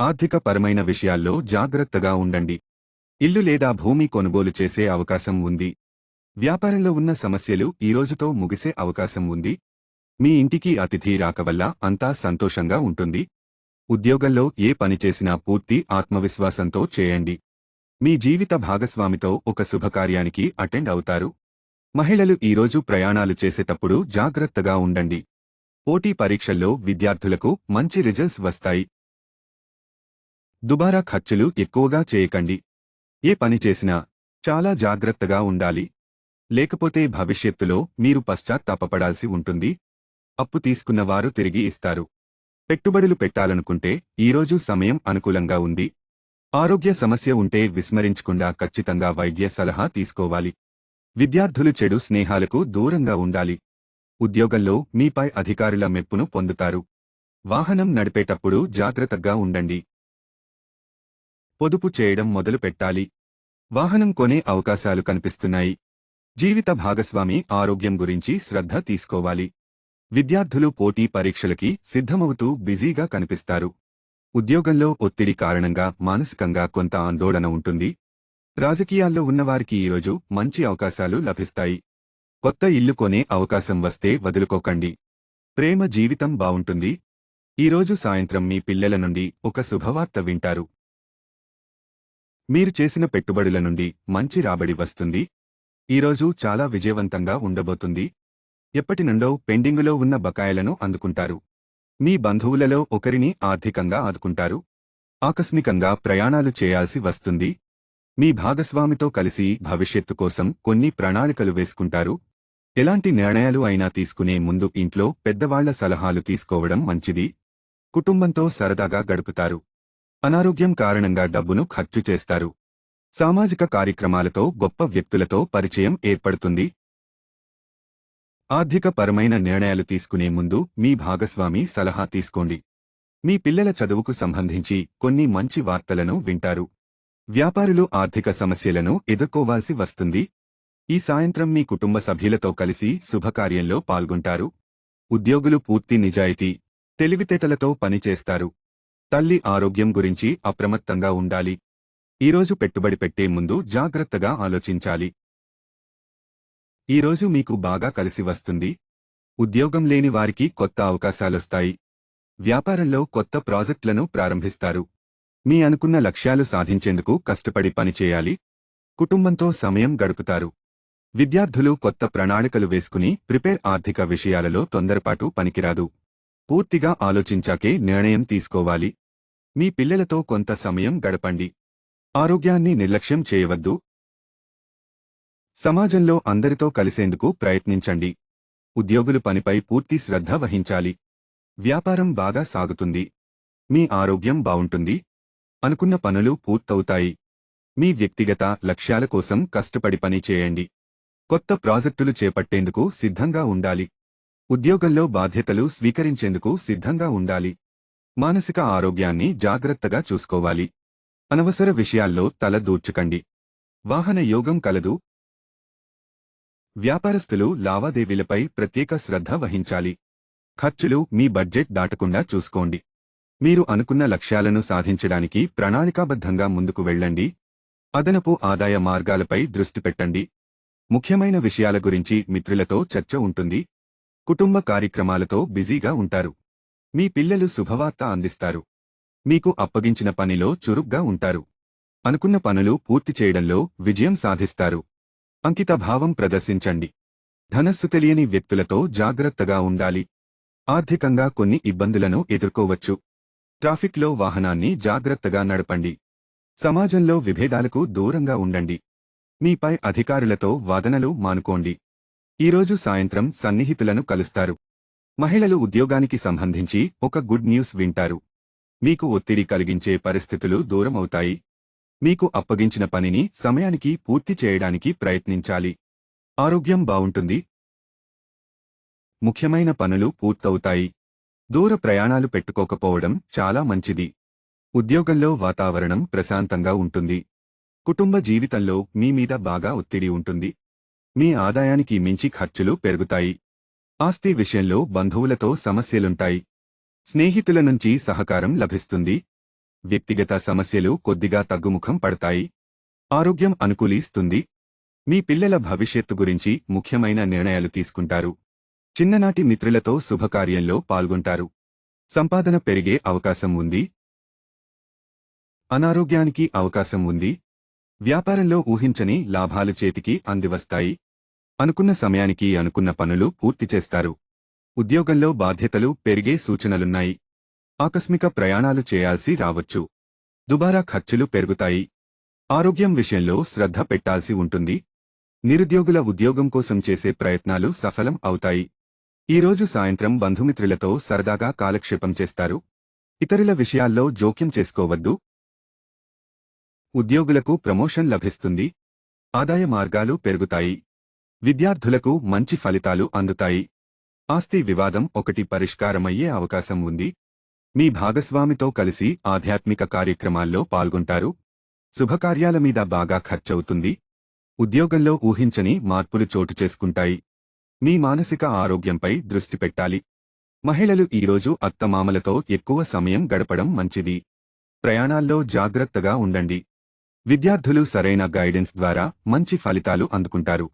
ఆర్థిక పరమైన విషయాల్లో జాగ్రత్తగా ఉండండి. ఇల్లు లేదా భూమి కొనుగోలు చేసే అవకాశం ఉంది. వ్యాపారంలో ఉన్న సమస్యలు ఈ రోజుతో ముగిసే అవకాశం ఉంది. మీ ఇంటికి అతిథి రాక వల్ల అంతా సంతోషంగా ఉంటుంది. ఉద్యోగంలో ఏ పని చేసినా పూర్తి ఆత్మవిశ్వాసంతో చేయండి. మీ జీవిత భాగస్వామితో ఒక శుభకార్యానికి అటెండ్ అవుతారు. మహిళలు ఈరోజు ప్రయాణాలు చేసేటప్పుడు జాగ్రత్తగా ఉండండి. పోటీ పరీక్షల్లో విద్యార్థులకు మంచి రిజల్ట్స్ వస్తాయి. దుబారా ఖర్చులు ఎక్కువగా చేయకండి. ఏ పని చేసినా చాలా జాగ్రత్తగా ఉండాలి. లేకపోతే భవిష్యత్తులో మీరు పశ్చాత్తాపపడాల్సి ఉంటుంది. అప్పు తీసుకున్నవారు తిరిగి ఇస్తారు. పెట్టుబడులు పెట్టాలనుకుంటే ఈరోజు సమయం అనుకూలంగా ఉంది. ఆరోగ్య సమస్య ఉంటే విస్మరించకుండా ఖచ్చితంగా వైద్య సలహా తీసుకోవాలి. విద్యార్థులు చెడు స్నేహాలకు దూరంగా ఉండాలి. ఉద్యోగంలో మీపై అధికారుల మెప్పును పొందుతారు. వాహనం నడిపేటప్పుడు జాగ్రత్తగా ఉండండి. పొదుపు చేయడం మొదలు పెట్టాలి. వాహనం కొనే అవకాశాలు కనిపిస్తున్నాయి. జీవిత భాగస్వామి ఆరోగ్యం గురించి శ్రద్ధ తీసుకోవాలి. విద్యార్థులు పోటీ పరీక్షలకి సిద్ధమవుతూ బిజీగా కనిపిస్తారు. ఉద్యోగంలో ఒత్తిడి కారణంగా మానసికంగా కొంత ఆందోళన ఉంటుంది. రాజకీయాల్లో ఉన్నవారికి ఈరోజు మంచి అవకాశాలు లభిస్తాయి. కొత్త ఇల్లు కొనే అవకాశం వస్తే వదులుకోకండి. ప్రేమ జీవితం బావుంటుంది. ఈరోజు సాయంత్రం మీ పిల్లల నుండి ఒక శుభవార్త వింటారు. మీరు చేసిన పెట్టుబడుల నుండి మంచి రాబడి వస్తుంది. ఈరోజు చాలా విజయవంతంగా ఉండబోతుంది. ఎప్పటి నుండో పెండింగులో ఉన్న బకాయిలను అందుకుంటారు. మీ బంధువులలో ఒకరిని ఆర్థికంగా ఆదుకుంటారు. ఆకస్మికంగా ప్రయాణాలు చేయాల్సి వస్తుంది. మీ భాగస్వామితో కలిసి భవిష్యత్తు కోసం కొన్ని ప్రణాళికలు వేసుకుంటారు. ఎలాంటి నిర్ణయాలు అయినా తీసుకునే ముందు ఇంట్లో పెద్దవాళ్ళ సలహాలు తీసుకోవడం మంచిది. కుటుంబంతో సరదాగా గడుపుతారు. అనారోగ్యం కారణంగా డబ్బును ఖర్చు చేస్తారు. సామాజిక కార్యక్రమాలతో గొప్ప వ్యక్తులతో పరిచయం ఏర్పడుతుంది. ఆర్థిక పరమైన నిర్ణయాలు తీసుకునే ముందు మీ భాగస్వామి సలహా తీసుకోండి. మీ పిల్లల చదువుకు సంబంధించి కొన్ని మంచి వార్తలను వింటారు. వ్యాపారులు ఆర్థిక సమస్యలను ఎదుర్కోవాల్సి వస్తుంది. ఈ సాయంత్రం మీ కుటుంబ సభ్యులతో కలిసి శుభకార్యంలో పాల్గొంటారు. ఉద్యోగులు పూర్తి నిజాయితీ తెలివితేటలతో పనిచేస్తారు. తల్లి ఆరోగ్యం గురించి అప్రమత్తంగా ఉండాలి. ఈరోజు పెట్టుబడి పెట్టే ముందు జాగ్రత్తగా ఆలోచించాలి. ఈరోజు మీకు బాగా కలిసి వస్తుంది. ఉద్యోగం లేని వారికి కొత్త అవకాశాలొస్తాయి. వ్యాపారంలో కొత్త ప్రాజెక్టులను ప్రారంభిస్తారు. మీ అనుకున్న లక్ష్యాలు సాధించేందుకు కష్టపడి పనిచేయాలి కుటుంబంతో సమయం గడుపుతారు. విద్యార్థులు కొత్త ప్రణాళికలు వేసుకుని ప్రిపేర్ ఆర్థిక విషయాలలో తొందరపాటు పనికిరాదు. పూర్తిగా ఆలోచించాకే నిర్ణయం తీసుకోవాలి. మీ పిల్లలతో కొంత సమయం గడపండి. ఆరోగ్యాన్ని నిర్లక్ష్యం చేయవద్దు. సమాజంలో అందరితో కలిసేందుకు ప్రయత్నించండి. ఉద్యోగులు పనిపై పూర్తి శ్రద్ధ వహించాలి. వ్యాపారం బాగా సాగుతుంది. మీ ఆరోగ్యం బావుంటుంది అనుకున్న పనులు పూర్తవుతాయి. మీ వ్యక్తిగత లక్ష్యాల కోసం కష్టపడి పని చేయండి. కొత్త ప్రాజెక్టులు చేపట్టేందుకు సిద్ధంగా ఉండాలి. ఉద్యోగంలో బాధ్యతలు స్వీకరించేందుకు సిద్ధంగా ఉండాలి. మానసిక ఆరోగ్యాన్ని జాగ్రత్తగా చూసుకోవాలి. అనవసర విషయాల్లో తల దూర్చకండి. వాహన యోగం కలదు. వ్యాపారస్తులు లావాదేవీలపై ప్రత్యేక శ్రద్ధ వహించాలి. ఖర్చులు మీ బడ్జెట్ దాటకుండా చూసుకోండి. మీరు అనుకున్న లక్ష్యాలను సాధించడానికి ప్రణాళికాబద్ధంగా ముందుకు వెళ్ళండి. అదనపు ఆదాయ మార్గాలపై దృష్టి పెట్టండి. ముఖ్యమైన విషయాల గురించి మిత్రులతో చర్చ ఉంటుంది. కుటుంబ కార్యక్రమాలతో బిజీగా ఉంటారు. మీ పిల్లలు శుభవార్త అందిస్తారు. మీకు అప్పగించిన పనిలో చురుగ్గా ఉంటారు. అనుకున్న పనులు పూర్తి చేయడంలో విజయం సాధిస్తారు. అంకితభావం ప్రదర్శించండి. ధనస్సు తెలియని వ్యక్తులతో జాగ్రత్తగా ఉండాలి. ఆర్థికంగా కొన్ని ఇబ్బందులను ఎదుర్కోవచ్చు. ట్రాఫిక్లో వాహనాన్ని జాగ్రత్తగా నడపండి. సమాజంలో విభేదాలకు దూరంగా ఉండండి. మీపై అధికారులతో వాదనలు మానుకోండి. ఈరోజు సాయంత్రం సన్నిహితులను కలుస్తారు. మహిళలు ఉద్యోగానికి సంబంధించి ఒక గుడ్ న్యూస్ వింటారు. మీకు ఒత్తిడి కలిగించే పరిస్థితులు దూరమవుతాయి. మీకు అప్పగించిన పనిని సమయానికి పూర్తి చేయడానికి ప్రయత్నించాలి. ఆరోగ్యం బావుంటుంది ముఖ్యమైన పనులు పూర్తవుతాయి. దూర ప్రయాణాలు పెట్టుకోకపోవడం చాలా మంచిది. ఉద్యోగంలో వాతావరణం ప్రశాంతంగా ఉంటుంది. కుటుంబ జీవితంలో మీ మీద బాగా ఒత్తిడి ఉంటుంది. మీ ఆదాయానికి మించి ఖర్చులు పెరుగుతాయి. ఆస్తి విషయంలో బంధువులతో సమస్యలుంటాయి. స్నేహితుల నుంచి సహకారం లభిస్తుంది. వ్యక్తిగత సమస్యలు కొద్దిగా తగ్గుముఖం పడతాయి. ఆరోగ్యం అనుకూలిస్తుంది. మీ పిల్లల భవిష్యత్తు గురించి ముఖ్యమైన నిర్ణయాలు తీసుకుంటారు. చిన్ననాటి మిత్రులతో శుభకార్యంలో పాల్గొంటారు. సంపాదన పెరిగే అవకాశం ఉంది. అనారోగ్యానికి అవకాశం ఉంది. వ్యాపారంలో ఊహించని లాభాలు చేతికి అందివస్తాయి. అనుకున్న సమయానికి అనుకున్న పనులు పూర్తి చేస్తారు. ఉద్యోగంలో బాధ్యతలు పెరిగే సూచనలున్నాయి. ఆకస్మిక ప్రయాణాలు చేయాల్సి రావచ్చు. దుబారా ఖర్చులు పెరుగుతాయి. ఆరోగ్యం విషయంలో శ్రద్ధ పెట్టాల్సి ఉంటుంది. నిరుద్యోగుల ఉద్యోగం కోసం చేసే ప్రయత్నాలు సఫలం అవుతాయి. ఈరోజు సాయంత్రం బంధుమిత్రులతో సరదాగా కాలక్షేపం చేస్తారు. ఇతరుల విషయాల్లో జోక్యం చేసుకోవద్దు. ఉద్యోగులకు ప్రమోషన్ లభిస్తుంది. ఆదాయ మార్గాలు పెరుగుతాయి. విద్యార్థులకు మంచి ఫలితాలు అందుతాయి. ఆస్తి వివాదం ఒకటి పరిష్కారమయ్యే అవకాశం ఉంది. మీ భాగస్వామితో కలిసి ఆధ్యాత్మిక కార్యక్రమాల్లో పాల్గొంటారు. శుభకార్యాల మీద బాగా ఖర్చవుతుంది. ఉద్యోగంలో ఊహించని మార్పులు చోటు చేసుకుంటాయి. మీ మానసిక ఆరోగ్యంపై దృష్టి పెట్టాలి. మహిళలు ఈరోజు అత్తమామలతో ఎక్కువ సమయం గడపడం మంచిది. ప్రయాణాల్లో జాగ్రత్తగా ఉండండి. విద్యార్థులు సరైన గైడెన్స్ ద్వారా మంచి ఫలితాలు అందుకుంటారు.